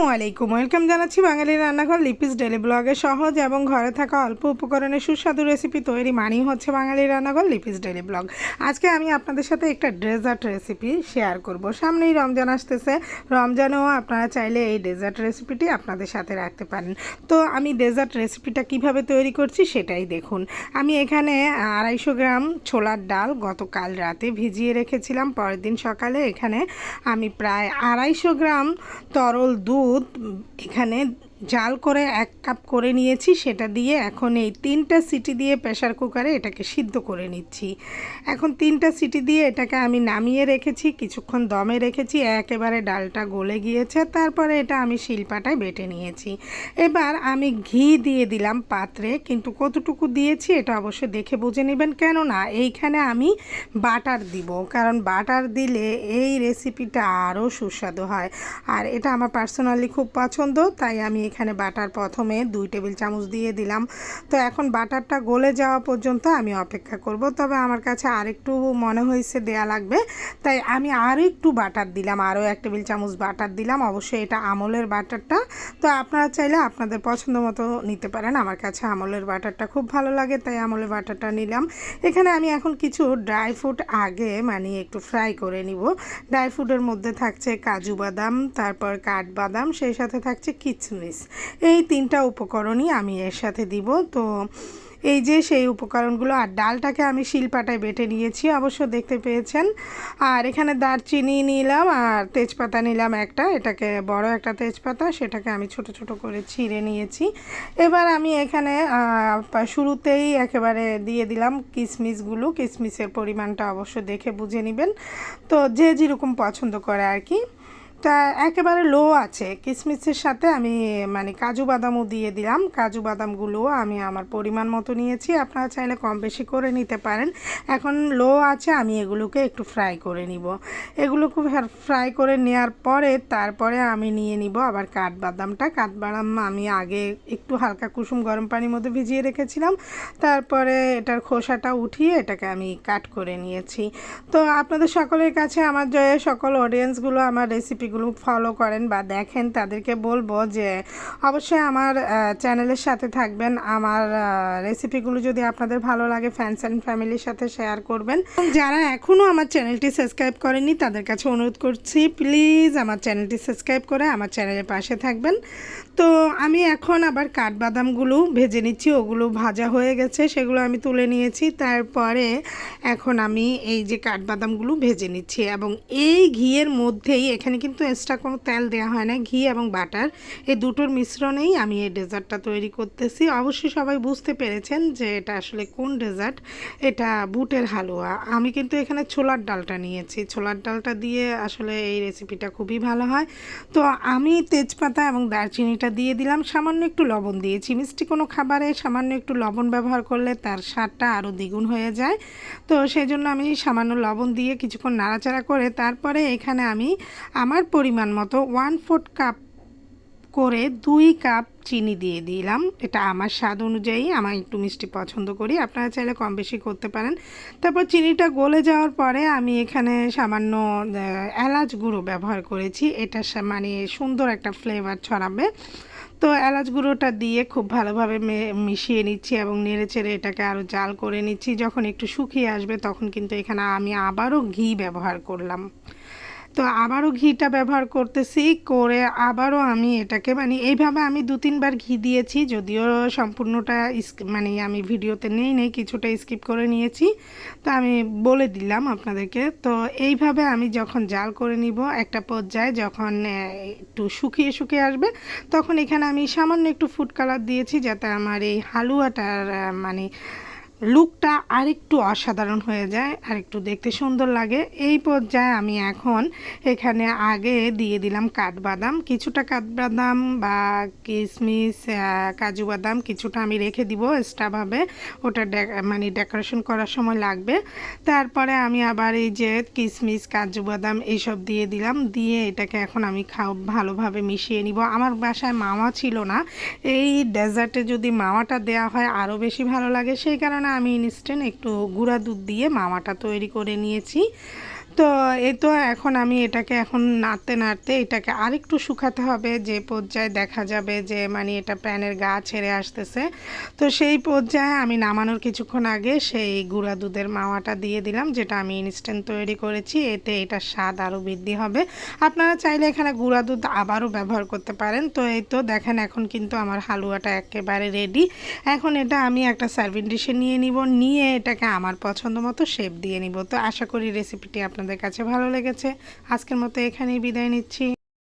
আসসালামু আলাইকুম। ওয়েলকাম জানাচ্ছি বাঙালি রান্নাঘর লিপিস ডেলি ব্লগে। সহজ এবং ঘরে থাকা অল্প উপকরণে সুস্বাদু রেসিপি তৈরি মানেই হচ্ছে বাঙালি রান্নাঘর লিপিস ডেলি ব্লগ। আজকে আমি আপনাদের সাথে একটা ডেজার্ট রেসিপি শেয়ার করব। সামনেই রমজান আসতেছে। রমজানেও আপনারা চাইলে এই ডেজার্ট রেসিপিটি আপনাদের সাথে রাখতে পারেন। তো আমি ডেজার্ট রেসিপিটা কীভাবে তৈরি করছি সেটাই দেখুন। আমি এখানে আড়াইশো গ্রাম ছোলার ডাল গতকাল রাতে ভিজিয়ে রেখেছিলাম। পরের দিন সকালে এখানে আমি প্রায় আড়াইশো গ্রাম তরল দুধ এখানে জাল করে এক কাপ করে নিয়েছি, সেটা দিয়ে এখন এই তিনটা সিটি দিয়ে প্রেশার কুকারে এটাকে সিদ্ধ করে নিচ্ছি। এখন তিনটা সিটি দিয়ে এটাকে আমি নামিয়ে রেখেছি, কিছুক্ষণ দমে রেখেছি, একেবারে ডালটা গলে গিয়েছে, তারপরে এটা আমি শিলপাটায় বেটে নিয়েছি। এবার আমি ঘি দিয়ে দিলাম পাত্রে, কিন্তু কতটুকু দিয়েছি এটা অবশ্যই দেখে বুঝে নেবেন, কেননা এইখানে আমি বাটার দিব, কারণ বাটার দিলে এই রেসিপিটা আরও সুস্বাদু হয়। আর এটা আমার পার্সোনালি খুব পছন্দ, তাই আমি এখানে বাটার প্রথমে দুই টেবিল চামচ দিয়ে দিলাম। তো এখন বাটারটা গলে যাওয়া পর্যন্ত আমি অপেক্ষা করব। তবে আমার কাছে আরেকটু মনে হয়েছে, দেয়া লাগবে। তাই আমি আরও একটু বাটার দিলাম, আরও এক টেবিল চামচ বাটার দিলাম। অবশ্যই এটা আমলের বাটারটা। তো আপনারা চাইলে আপনাদের পছন্দ মতো নিতে পারেন। আমার কাছে আমলের বাটারটা খুব ভালো লাগে, তাই আমলের বাটারটা নিলাম। এখানে আমি এখন কিছু ড্রাই ফ্রুট আগে মানে একটু ফ্রাই করে নিব। ড্রাই ফ্রুটের মধ্যে থাকছে কাজু বাদাম, তারপর কাঠবাদাম সেই সাথে থাকছে কিচমিচ এই তিনটা উপকরণই আমি এর সাথে দিব। তো এই যে সেই উপকরণগুলো আর ডালটাকে আমি শিলপাটায় বেটে নিয়েছি, অবশ্য দেখতে পেয়েছেন। আর এখানে দারচিনি নিলাম আর তেজপাতা নিলাম একটা। এটাকে বড় একটা তেজপাতা, সেটাকে আমি ছোট ছোট করে ছিঁড়ে নিয়েছি। এবার আমি এখানে শুরুতেই একেবারে দিয়ে দিলাম কিশমিশগুলো কিশমিশের পরিমাণটা অবশ্য দেখে বুঝে নেবেন। তো যে যেরকম পছন্দ করে আর কি। তা একেবারে লো আছে। কিশমিশের সাথে আমি মানে কাজু বাদামও দিয়ে দিলাম। কাজু বাদামগুলো আমি আমার পরিমাণ মতো নিয়েছি। আপনারা চাইলে কম বেশি করে নিতে পারেন। এখন লো আছে, আমি এগুলোকে একটু ফ্রাই করে নিব। এগুলোকে ফ্রাই করে নেওয়ার পরে, তারপরে আমি নিয়ে নিব আবার কাঠবাদামটা। কাঠবাদাম আমি আগে একটু হালকা কুসুম গরম পানির মধ্যে ভিজিয়ে রেখেছিলাম। তারপরে এটার খোসাটা উঠিয়ে এটাকে আমি কাট করে নিয়েছি। তো আপনাদের সকলের কাছে, আমার জয়ে সকল অডিয়েন্সগুলো আমার রেসিপি যেগুলো ফলো করেন বা দেখেন তাদেরকে বলব যে অবশ্যই আমার চ্যানেলের সাথে থাকবেন। আমার রেসিপিগুলো যদি আপনাদের ভালো লাগে ফ্যান্স অ্যান্ড ফ্যামিলির সাথে শেয়ার করবেন। যারা এখনও আমার চ্যানেলটি সাবস্ক্রাইব করেনি তাদের কাছে অনুরোধ করছি প্লিজ আমার চ্যানেলটি সাবস্ক্রাইব করে আমার চ্যানেলের পাশে থাকবেন। তো আমি এখন আবার কাঠবাদামগুলো ভেজে নিচ্ছি, ওগুলো ভাজা হয়ে গেছে, সেগুলো আমি তুলে নিয়েছি। তারপরে এখন আমি এই যে কাঠবাদামগুলো ভেজে নিচ্ছি এবং এই ঘিয়ের মধ্যেই এখানে কিন্তু কিন্তু এক্সট্রা কোনো তেল দেওয়া হয় না, ঘি এবং বাটার। এই দুটোর মিশ্রণেই আমি এই ডেজার্টটা তৈরি করতেছি। অবশ্যই সবাই বুঝতে পেরেছেন যে এটা আসলে কোন ডেজার্ট। এটা বুটের হালুয়া। আমি কিন্তু এখানে ছোলার ডালটা নিয়েছি। ছোলার ডালটা দিয়ে আসলে এই রেসিপিটা খুবই ভালো হয়। তো আমি তেজপাতা এবং দারচিনিটা দিয়ে দিলাম। সামান্য একটু লবণ দিয়েছি। মিষ্টি কোনো খাবারে সামান্য একটু লবণ ব্যবহার করলে তার স্বাদটা আরও দ্বিগুণ হয়ে যায়। তো সেই জন্য আমি সামান্য লবণ দিয়ে কিছুক্ষণ নাড়াচাড়া করে তারপরে এখানে আমি আমার পরিমাণ মতো ওয়ান ফোর্থ কাপ করে দুই কাপ চিনি দিয়ে দিলাম। এটা আমার স্বাদ অনুযায়ী, আমার একটু মিষ্টি পছন্দ করি, আপনারা চাইলে কম বেশি করতে পারেন। তারপর চিনিটা গলে যাওয়ার পরে আমি এখানে সামান্য এলাচ গুঁড়ো ব্যবহার করেছি। এটা মানে সুন্দর একটা ফ্লেভার ছড়াবে। তো এলাচ গুঁড়োটা দিয়ে খুব ভালোভাবে মিশিয়ে নিচ্ছি এবং নেড়ে চেড়ে এটাকে আরও জাল করে নিচ্ছি। যখন একটু শুকিয়ে আসবে, তখন কিন্তু এখানে আমি আবারও ঘি ব্যবহার করলাম। তো আবারও ঘিটা ব্যবহার করতেছি, করে আবারও আমি এটাকে মানে এইভাবে আমি দু তিনবার ঘি দিয়েছি, যদিও সম্পূর্ণটা মানে আমি ভিডিওতে নেই নেই, কিছুটা স্কিপ করে নিয়েছি। তো আমি বলে দিলাম আপনাদেরকে, তো এইভাবে আমি যখন জাল করে নিব একটা পর্যায়ে, যখন একটু শুকিয়ে শুকিয়ে আসবে, তখন এখানে আমি সামান্য একটু ফুড কালার দিয়েছি, যাতে আমার এই হালুয়াটার মানে লুকটা আরেকটু অসাধারণ হয়ে যায় আর একটু দেখতে সুন্দর লাগে। এই পর্যায়ে আমি এখন এখানে আগে দিয়ে দিলাম কাঠবাদাম। কিছুটা কাঠবাদাম বা কিশমিশ কাজু বাদাম কিছুটা আমি রেখে দিব এক্সট্রাভাবে ওটা মানে ডেকোরেশন করার সময় লাগবে। তারপরে আমি আবার এই যে কিশমিশ কাজু বাদাম এইসব দিয়ে দিলাম। দিয়ে এটাকে এখন আমি খাও, ভালোভাবে মিশিয়ে নিব। আমার বাসায় মাওয়া ছিল না। এই ডেজার্টে যদি মাওয়াটা দেওয়া হয় আরও বেশি ভালো লাগে। সেই কারণে আমি ইনস্ট্যান্ট একটু গুঁড়া দুধ দিয়ে মামাটা তৈরি করে নিয়েছি। তো এই তো এখন আমি এটাকে এখন নাড়তে নাড়তে এটাকে আরেকটু শুকাতে হবে। যে পর্যায়ে দেখা যাবে যে মানে এটা প্যানের গা ছেড়ে আসতেছে। তো সেই পর্যায়ে আমি নামানোর কিছুক্ষণ আগে সেই গুঁড়া দুধের মাওয়াটা দিয়ে দিলাম, যেটা আমি ইনস্ট্যান্ট তৈরি করেছি। এতে এটার স্বাদ আরও বৃদ্ধি হবে। আপনারা চাইলে এখানে গুঁড়া দুধ আবারও ব্যবহার করতে পারেন। তো এই তো দেখেন এখন কিন্তু আমার হালুয়াটা একেবারে রেডি এখন এটা আমি একটা সার্ভিং ডিশে নিয়ে নিব। নিয়ে এটাকে আমার পছন্দ মতো শেপ দিয়ে নিব। তো আশা করি রেসিপিটি আপনাদের কাছে ভালো লেগেছে। আজকের মতো এখানেই বিদায় নিচ্ছি।